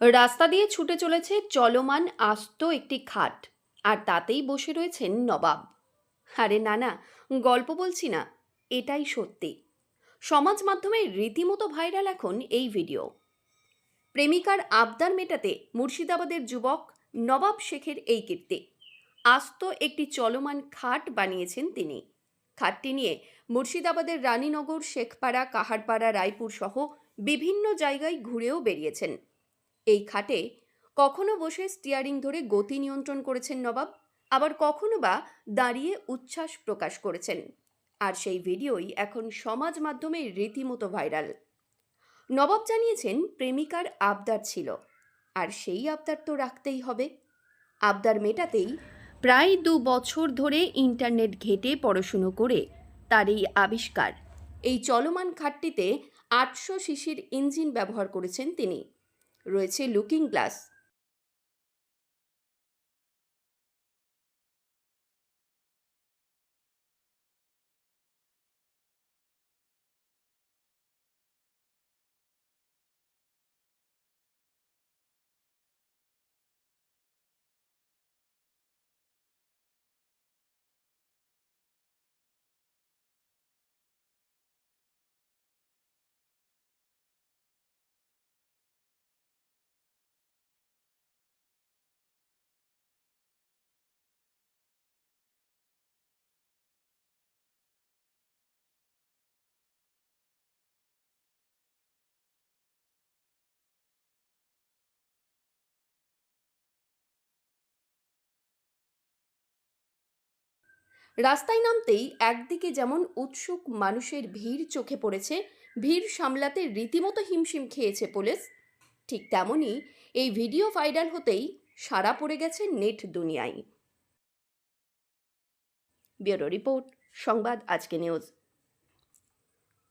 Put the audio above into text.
রাস্তা দিয়ে ছুটে চলেছে চলমান আস্ত একটি খাট, আর তাতেই বসে রয়েছেন নবাব। আরে না না, গল্প বলছি না, এটাই সত্যি। সমাজ মাধ্যমে রীতিমতো ভাইরাল এখন এই ভিডিও। প্রেমিকার আবদার মেটাতে মুর্শিদাবাদের যুবক নবাব শেখের এই কীর্তি। আস্ত একটি চলমান খাট বানিয়েছেন তিনি। খাটটি নিয়ে মুর্শিদাবাদের রানীনগর, শেখপাড়া, কাহারপাড়া রায়পুর সহ বিভিন্ন জায়গায় ঘুরেও বেরিয়েছেন। এই খাটে কখনো বসে স্টিয়ারিং ধরে গতি নিয়ন্ত্রণ করেছেন নবাব, আবার কখনো বা দাঁড়িয়ে উচ্ছ্বাস প্রকাশ করেছেন। আর সেই ভিডিওই এখন সমাজ মাধ্যমে রীতিমতো ভাইরাল। নবাব জানিয়েছেন প্রেমিকার আবদার ছিল, আর সেই আবদার তো রাখতেই হবে। আবদার মেটাতেই প্রায় দু বছর ধরে ইন্টারনেট ঘেটে পড়াশুনো করে তার এই আবিষ্কার। এই চলমান খাটটিতে আটশো শিশির ইঞ্জিন ব্যবহার করেছেন তিনি। রয়েছে লুকিং গ্লাস। রাস্তায় নামতেই একদিকে যেমন উৎসুক মানুষের ভিড় চোখে পড়েছে, ভিড় সামলাতে রীতিমতো হিমশিম খেয়েছে পুলিশ, ঠিক তেমনই এই ভিডিও ভাইরাল হতেই সারা পড়ে গেছে নেট দুনিয়ায়। ব্যুরো রিপোর্ট, সংবাদ আজকে নিউজ।